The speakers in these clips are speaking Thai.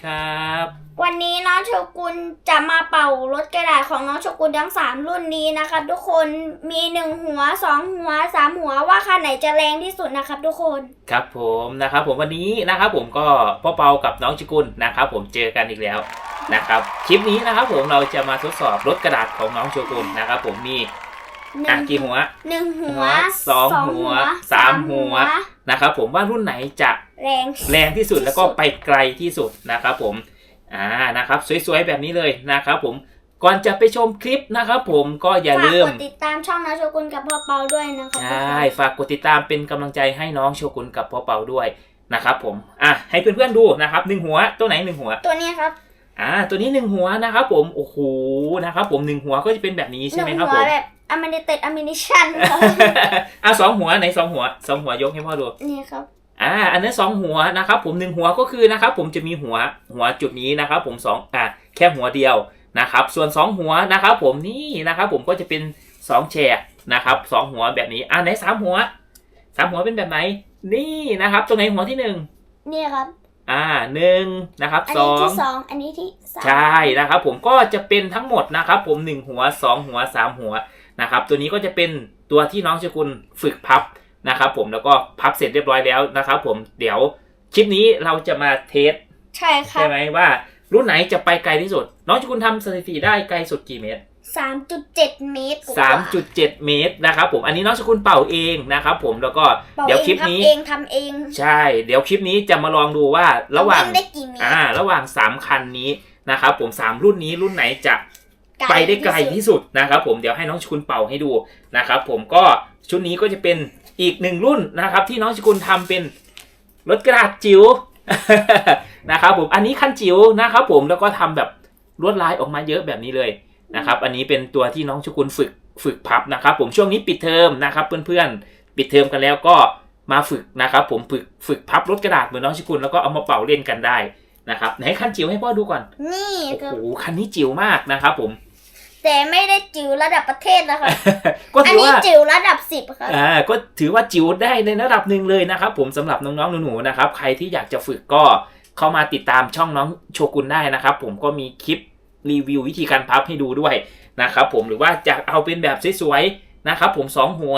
ดีครับ วันนี้น้องโชกุนจะมาเป่ารถกระดาษของน้องโชกุนทั้งสามรุ่นนี้นะครับทุกคนมีหนึ่งหัวสองหัวสามหัวว่าคันไหนจะแรงที่สุดนะครับทุกคน ครับผมนะครับผมวันนี้นะครับผมก็พ่อเปากับน้องชิกุลนะครับผมเจอกันอีกแล้วนะครับคลิปนี้นะครับผมเราจะมาทดสอบรถกระดาษของน้องโชกุนนะครับผมมีหอะนึ่งกี่หัวหนึ่งหัวสองหัวสามหัว นะครับผมว่ารุ่นไหนจะแรงแรงที่สุดที่สุดแล้วก็ไปไกลที่สุดนะครับผมอ่านะครับสวยๆแบบนี้เลยนะครับผมก่อนจะไปชมคลิปนะครับผมก็อย่าฝากลืมกดติดตามช่องน้องโชกุนกับพ่อเปาด้วยนะครับใช่ฝากกดติดตามเป็นกำลังใจให้น้องโชกุนกับพ่อเปาด้วยนะครับผมอะให้เพื่อนๆดูนะครับหนึ่งหัวตัวไหนหนึ่งหัว ตัวนี้ครับอ่าตัวนี้หนึ่งหัวนะครับผมโอ้โหนะครับผมหนึ่งหัวก็จะเป็นแบบนี้หใช่ไหมนึ่งครับหัผวมแบบ อเมริเต็ดอเมริชันครับอะสองหัวไหนสองหัวสองหัวยกให้พ่อดูนี่ครับอ่าอันนั้นสองหัวนะครับผมหนึ่งหัวก็คือนะครับผมจะมีหัวหัวจุดนี้นะครับผมสองอ่าแค่หัวเดียวนะครับส่วนสองหัวนะครับผมนี่นะครับผมก็จะเป็นสองแฉกนะครับสองหัวแบบนี้อ่าไหนสามหัวสามหัวเป็นแบบไหน นี่นะครับตรงไหนหัวที่หนึ่งนี่ครับอ่าหนึ่งนะครับอันสนี้องที่สองอันนี้ที่สามใช่นะครับผมก็จะเป็นทั้งหมดนะครับผมหนึ่งหัวสองหัวสามหัว นะครับตัวนี้ก็จะเป็นตัวที่น้องชกุลฝึกพับนะครับผมแล้วก็พับเสร็จเรียบร้อยแล้วนะครับผมเดี๋ยวคลิปนี้เราจะมาเทสใช่ครัใช่บไหมว่ารุ่นไหนจะไปไกลที่สุด น้องชกุลทำสถิติได้ไกลสุดกี่เมตรสามจุดเจ็ดเมตรกว่า3.7 เมตรนะครับผม อันนี้น้องชกุลเป่าเองนะครับผม แล้วก็เป่าเดี๋ยวเอคลิงปนี้ทำเองทำเอง ใช่ เดี๋ยวคลิปนี้จะมาลองดูว่าระหว่างวิ่ได้กี่เมตรอ่า ระหว่างสามคันนี้นะครับผมสามรุ่นนี้รุ่นไหนจะล ไปได้ไกลที่สุดที่สุดนะครับผมเดี๋ยวให้น้องชกุลเป่าให้ดูนะครับผมก็ชุดนี้ก็จะเป็นอีกหนึ่งรุ่นนะครับ ที่น้องชกุลทำเป็นรถกระดาษจิ๋วนะครับผมอันนี้คันจิ๋วนะครับผมแล้วก็ทำแบบลวดลายออกมาเยอะแบบนี้เลยนะครับ อันนี้เป็นตัวที่น้องชกุลฝึกฝึกพับนะครับ ผมช่วงนี้ปิดเทอมนะครับ เพื่อนๆปิดเทอมกันแล้วก็มาฝึกนะครับ ผมฝึกฝึกพับรถกระดาษเหมือนน้องชกุลแล้วก็เอามาเป่าเล่นกันได้นะครับไหนคันจิ๋วให้พ่อดูก่อน นี่โอ้ครับโหคันนี้จิ๋วมากนะครับผม แต่ไม่ได้จิ๋วระดับประเทศนะคะ ก็อันถือนี้ว่าจิ๋วระดับสิบครับอ่าก็ถือว่าจิ๋วได้ในระดับหนึ่งเลยนะครับ ผมสำหรับน้องๆหนูๆนะครับ ใครที่อยากจะฝึกก็เข้ามาติดตามช่องน้องโชกุนได้นะครับ ผมก็มีคลิปรีวิววิธีการพับให้ดูด้วยนะครับ ผมหรือว่าจะเอาเป็นแบบสวยๆนะครับ ผมสองหัว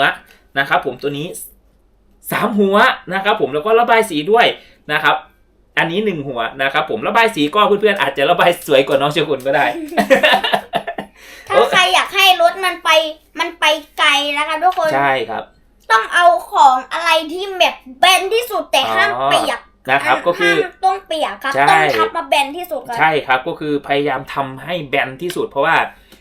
นะครับ ผมตัวนี้สามหัวนะครับ ผมแล้วก็ระบายสีด้วยนะครับ อันนี้หนึ่งหัวนะครับ ผมระบายสีก็เพื่อนๆอาจจะระบายสวยกว่าน้องโชกุนก็ได้ ถ้าใครอยากให้รถมันไปมันไปไกลนะคะทุกคนใช่ครับ ต้องเอาของอะไรที่แบบแบนที่สุดแต่ห้ามอ๋อเปียกนะครับก็คือห้ามต้องเปียกครับใช่ต้องทับมาแบนที่สุดครับใช่ครับก็คือพยายามทำให้แบนที่สุด เพราะว่า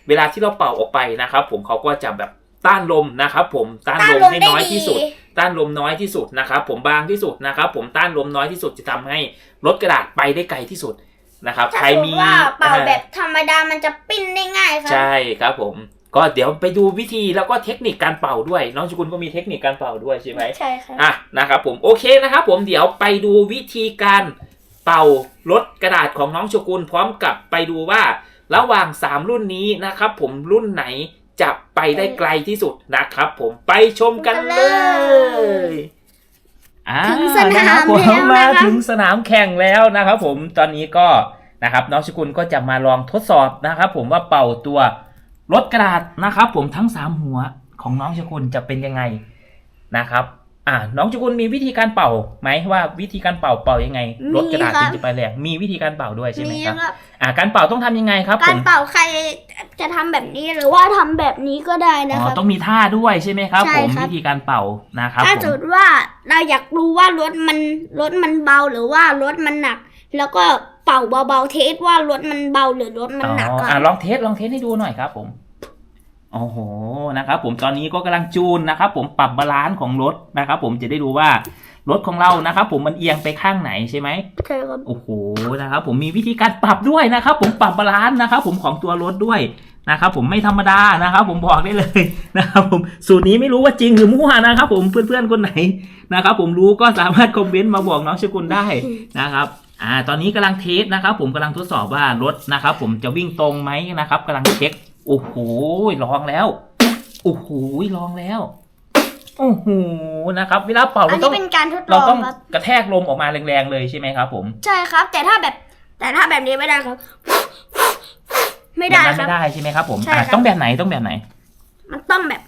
เวลาที่เราเป่าออกไปนะครับ ผมเขาก็จะแบบต้านลมนะครับ ผมต้านต้านลมลมให้ได้น้อยดีที่สุด ต้านลมน้อยที่สุดนะครับ ผมบางที่สุดนะครับ ผมต้านลมน้อยที่สุดจะทำให้รถกระดาษไปได้ไกลที่สุด นะครับถ้าใครสมมมีติว่าเป่าอ่แบบธรรมดามันจะปิ้นได้ง่ายครับใช่ครับผม ก็เดี๋ยวไปดูวิธีแล้วก็เทคนิคการเป่าด้วย น้องชุกุลก็มีเทคนิคการเป่าด้วยใช่ไหม ใช่ครับ อะนะครับผมโอเคนะครับผมเดี๋ยวไปดูวิธีการเป่ารถกระดาษของน้องโชกุนพร้อมกับไปดูว่า ระหว่าง 3 รุ่นนี้นะครับผมรุ่นไหนจะไปได้ไกลที่สุดนะครับผมไปชมกันเลยอ่า ถึงสนามนะครับผมแล้วมานะคะถึงสนามแข่งแล้วนะครับ ผมตอนนี้ก็นะครับน้องโชกุนก็จะมาลองทดสอบนะครับ ผมว่าเป่าตัวรถกระดาษนะครับ ผมทั้งสามหัวของน้องโชกุนจะเป็นยังไงนะครับ อ่าน้องจุกุลมีวิธีการเป่าไหมว่าวิธีการเป่าเป่ายังไงมีรถกระดาษครับถึงจะไปแรงมีวิธีการเป่าด้วยใช่ไหมนี่ครับครับอ่าการเป่าต้องทำยังไงครับกาผรมเป่าใครจะทำแบบนี้หรือว่าทำแบบนี้ก็ได้นะอ๋อครับต้องมีท่าด้วยใช่ไหมครับใช่ผมครับวิธีการเป่านะครับถ้าผสมมมติว่าเราอยากรู้ว่ารถมันรถมันเบาหรือว่ารถมันหนัก แล้วก็เป่าเบาๆเทสว่ารถมันเบาหรือรถมันอ๋อหนักก่อนอ่าลองเทสลองเทสให้ดูหน่อยครับผม โอ้โหนะครับผมตอนนี้ก็กำลังจูนนะครับผมปรับบาลานซ์ของรถนะครับผมจะได้ดูว่ารถของเรานะครับผมมันเอียงไปข้างไหนใช่ไหมใช่ครับโอ้โหนะครับผมมีวิธีการปรับด้วยนะครับผมปรับบาลานซ์นะครับผมของตัวรถด้วยนะครับผมไม่ธรรมดานะครับผมบอกได้เลยนะครับผมสูตรนี้ไม่รู้ว่าจริงหรือมั่วนะครับผมเพื่อนๆคนไหนนะครับผมรู้ก็สามารถคอมเมนต์มาบอกน้องชกุลได้นะครับอ่าตอนนี้กำลังเทสนะครับผมกำลังทดสอบว่ารถนะครับผมจะวิ่งตรงไหมนะครับกำลังเช็ค โอ้โหลองแล้วโอ้โหลองแล้วโอ้โหนะครับ เวลาเป่าอันเราต้นี้องเป็นการทดลเราองต้องครับ กระแทกลมออกมาแรงๆเลยใช่ไหมครับ ผมใช่ครับ แต่ถ้าแบบ แต่ถ้าแบบนี้ไม่ได้ครับ ไม่แบบได้นั้นครัไม่บได้ใช่ไหมครับ ผมใช่อะครับต้องแบบไหนต้องแบบไหน มันต้องแบบ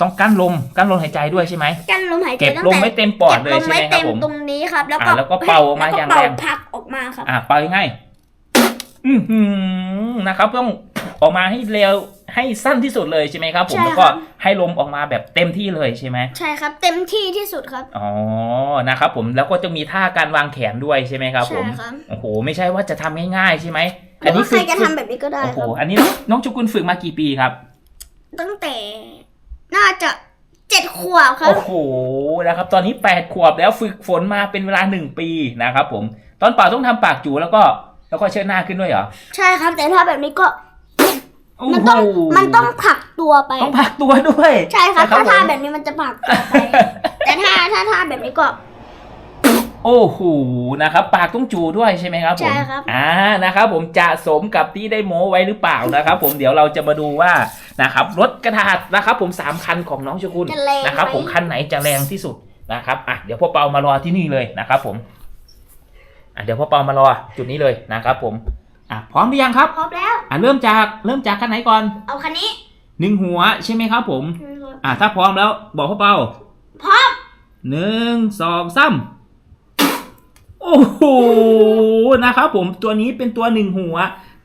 ต้องกั้นลมกั้นลมหายใจด้วยใช่ไหมกั้นลมหายใจเก็บตั้งลมแต่ไม่เต็มปอดเลยก็บลมใช่ไหมไว้ครัเต็บมผม ตรงนี้ครับ แล้วก็อ่าแล้วก็เป่าออกมาแล้วอย่างเป่าแรงพักออกมาครับ อะเป่ายังไงอือหือนะครับ ต้อง ออกมาให้เร็วให้สั้นที่สุดเลยใช่ไหมครับผมใช่แล้วก็ครับให้ลมออกมาแบบเต็มที่เลยใช่ไหมใช่ครับ เต็มที่ที่สุดครับ อ๋อนะครับผมแล้วก็จะมีท่าการวางแขนด้วยใช่ไหมครับ ผมใช่ครับ โอ้โหไม่ใช่ว่าจะทำง่ายๆใช่ไหมหรือว่าใครฝึกจะทำแบบนี้ก็ได้โอ้คโหรับ อันนี้น้องจุกุลฝึกมากี่ปีครับ ตั้งแต่น่าจะเจ็ดขวบครับ โอ้โหนะครับ ตอนนี้แปดขวบแล้วฝึกฝนมาเป็นเวลาหนึ่งปีนะครับผม ตอนเป่าต้องทำปากจูแล้วก็ แล้วก็เชิดหน้าขึ้นด้วยเหรอ ใช่ครับ แต่ถ้าแบบนี้ก็โอ้ มันโหต้องมันต้องผลักตัวไป ต้องพักตัวด้วยใช่ครับนะถ้าผมท่าแบบนี้มันจะผลักตัวไป แต่ถ้าถ้าท่าแบบนี้ก็ โอ้โหนะครับ ปากต้องจูด้วยใช่ไหมครับผมใช่ครับ อ่านะครับ ผมจะสมกับที่ได้โม้ไว้หรือเปล่านะครับ ผมเดี๋ยวเราจะมาดูว่านะครับรถกระดาษนะครับผมสามคันของน้องชกุลจะแรงไหมนะครับ ผมคันไหนจะแรงที่สุดนะครับอะเดี๋ยวพ่อเปามารอที่นี่เลยนะครับ ผมอะเดี๋ยวพ่อเปามารอจุดนี้เลยนะครับ ผม อะพร้อมหรือยังครับ พร้อมแล้ว อะเริ่มจากเริ่มจากคันไหนก่อนเอาคันนี้หนึ่งหัวใช่ไหมครับผม อะถ้าพร้อมแล้วบอกพ่อเปาพร้อมหนึ่งสองสามโอ้โหนะครับผมตัวนี้เป็นตัวหนึ่งหัว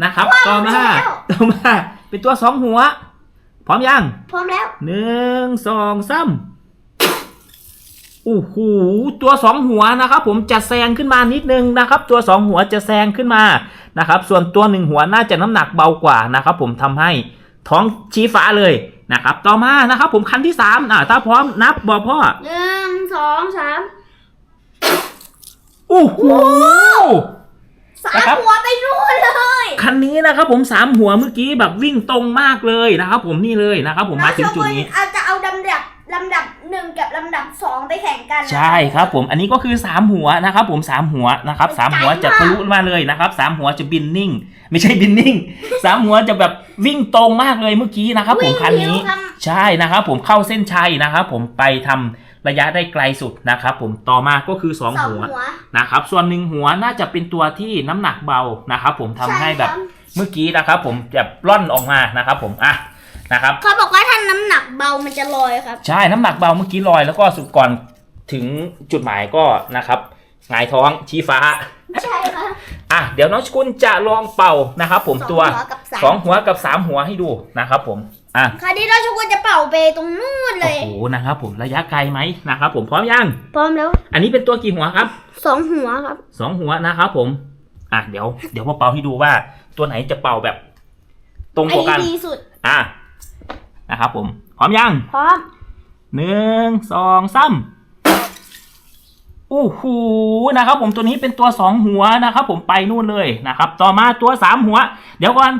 นะครับ ต่อมาต่อมาเป็นตัวสองหัว พร้อมยัง พร้อมแล้วหนึ่งสองสาม โอ้โหตัวสองหัวนะครับผมจะแซงขึ้นมานิดนึงนะครับตัวสองหัวจะแซงขึ้นมานะครับส่วนตัวหนึ่งหัวน่าจะน้ำหนักเบากว่านะครับผมทำให้ท้องชี้ฟ้าเลยนะครับต่อมานะครับผมคันที่สามอะถ้าพร้อมนับบอกพ่อหนึ่งสองสามโอ้โหสานะมครับหัวไปนู่นเลยคันนี้นะครับผมสามหัวเมื่อกี้แบบวิ่งตรงมากเลยนะครับผมนี่เลยนะครับผมมาถึงจุดนี้อาจจะ กับลำดับสองไปแข่งกันนะใช่ครับผมอันนี้ก็คือสามหัวนะครับผมสามหัวนะครับสามหัวจะทะลุมาเลยนะครับสามหัวจะบินนิ่ง ไม่ใช่บินนิ่งสามหัวจะแบบวิ่งตรงมากเลยเมื่อกี้นะครับผมคันนี้ วิ่งเร็วครับใช่นะครับผมเข้าเส้นชัยนะครับผมไปทำระยะได้ไกลสุดนะครับผมต่อมาก็คือ สองสองหัว หัว นะครับส่วนหนึ่งหัวน่าจะเป็นตัวที่น้ำหนักเบานะครับผมทำให้แบบช่ครับ เมื่อกี้นะครับผมแบบร่อนออกมานะครับผมอะ นะครับ เขาบอกว่าถ้าน้ำหนักเบามันจะลอยครับ ใช่น้ำหนักเบาเมื่อกี้ลอยแล้วก็สุดก่อนถึงจุดหมายก็นะครับหงายท้องชี้ฟ้า ใช่ครับอะเดี๋ยวน้องชกุลจะลองเป่านะครับผมสองตัวหัวกับสาม สองหัวกับสามหัวให้ดูนะครับผมอะคราวนี้เราชกุลจะเป่าไปตรงนู่นเลโอ้ย โหนะครับผมระยะไกลไหมนะครับผมพร้อมยังพร้อมแล้วอันนี้เป็นตัวกี่หัวครับสองหัวครับ สองหัวนะครับผมอะเดี๋ยวเดี๋ยวพ่อเป่าให้ดูว่า ตัวไหนจะเป่าแบบ ตรงไอ้กว่ากัน ดีสุด อะ นะครับผมพร้อมยังพร้อมหนึ่งสองสามโอ้โหนะครับ ผมตัวนี้เป็นตัวสองหัวนะครับ ผมไปนู่นเลยนะครับ ต่อมาตัวสามหัว เดี๋ยวก่อน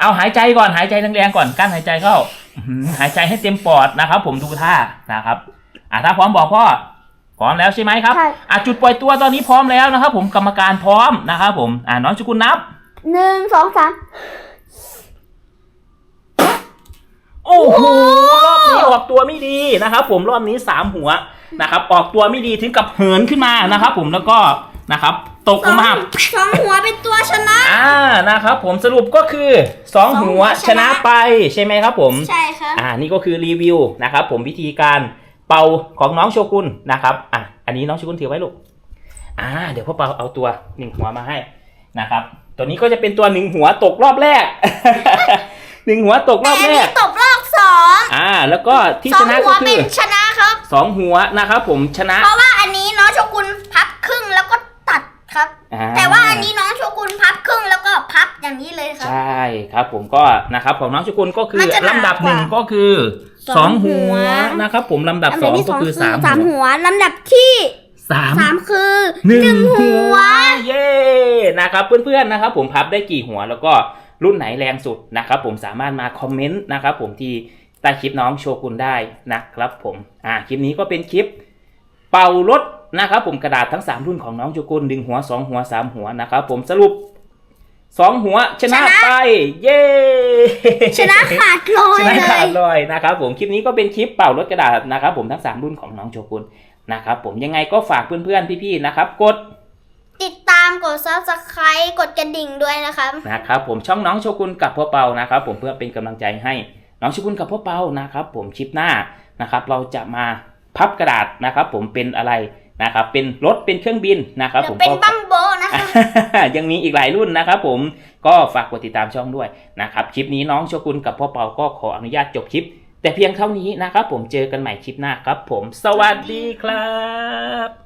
เอาหายใจก่อนหายใจแรงๆก่อนกั้นหายใจเข้าอื้อหือหายใจให้เต็มปอดนะครับ ผมดูท่านะครับอะถ้าพร้อมบอกพ่อพร้อมแล้วใช่ไหมครับใช่อะจุดปล่อยตัวตอนนี้พร้อมแล้วนะครับ ผมกรรมการพร้อมนะครับผมอะน้องชุกุลนับหนึ่งสองสาม โอ้โหรอบนี้ออกตัวไม่ดีนะครับ ผมรอบนี้สามหัวนะครับ ออกตัวไม่ดีถึงกับเหินขึ้นมานะครับ ผมแล้วก็นะครับ ตกสลองงมาสองหัวเป็นตัวชนะ อ่านะครับ ผมสรุปก็คือสองหัวสองหัวชชนะนะไปใช่ไหมครับ ผมใช่ครับอ่านี่ก็คือรีวิวนะครับ ผมวิธีการเป่าของน้องโชกุนนะครับอะอันนี้น้องโชกุนถือไว้ลูกอ่า เดี๋ยวพ่อเปาเอาตัวหนึ่งหัวมาให้นะครับ ตัวนี้ก็จะเป็นตัวหนึ่งหัวตกรอบแรกหนึ่งหัวตกรแต่อบอันแรนี้กตบรอบส องอ่า แล้วก็ที่สอชงนะหัก็วคืเป็อนชนะครับ สองหัวนะครับผมชนะเพราะว่าอันนี้น้องโชกุนพับครึ่งแล้วก็ตัดครับ อ่แต่ว่าอันนี้น้องโชกุนพับครึ่งแล้วก็พับอย่างนี้เลยครับ ใช่ครับผมก็นะครับของน้องชุกุลก็คือมันจะหนากว่าลำดับหนึ่งก็คือสสอองงหัหัวว นะครับผมลำดับลำสดัอบงที่ก็คือสามสามหัวหัวลำดับที่สามสามคือหนึ่หนึ่งงหัหัววเย้นะครับเพื่อนๆนะครับ ผมพับได้กี่หัวแล้วก็รุ่นไหนแรงสุดนะครับผมสามารถมาคอมเมนต์นะครับผมที่ใต้คลิปน้องโชกุนได้นะครับผมอ่าคลิปนี้ก็เป็นคลิปเป่ารถนะครับผมกระดาษทั้ง 3 รุ่นของน้องโชกุนดึงหัว 2 หัว 3 หัวนะครับผมสรุป 2 หัวชนะชนะไปเย้ชนะขาดลอยชนะเลขาดย ลอยนะครับผมคลิปนี้ก็เป็นคลิปเป่ารถกระดาษนะครับผมทั้ง 3 รุ่นของน้องโชกุนนะครับผมยังไงก็ฝากเพื่อนๆพี่ๆนะครับกด ติดตามกด subscribe กดกระดิ่งด้วยนะครับ นะครับผมช่องน้องโชกุนกับพ่อเปานะครับผมเพื่อเป็นกำลังใจให้ น้องโชกุนกับพ่อเปานะครับ ผมคลิปหน้านะครับ เราจะมาพับกระดาษนะครับ ผมเป็นอะไรนะครับ เป็นรถเป็นเครื่องบินนะครับเดี๋ผยวมเป็นก็บัมโบนะคะยังมีอีกหลายรุ่นนะครับ ผมก็ฝากกดติดตามช่องด้วยนะครับคลิปนี้น้องโชกุนกับพ่อเปาก็ขออนุญาตจบคลิป แต่เพียงเท่านี้นะครับ ผมเจอกันใหม่คลิปหน้าครับ ผม สวัสดีครับ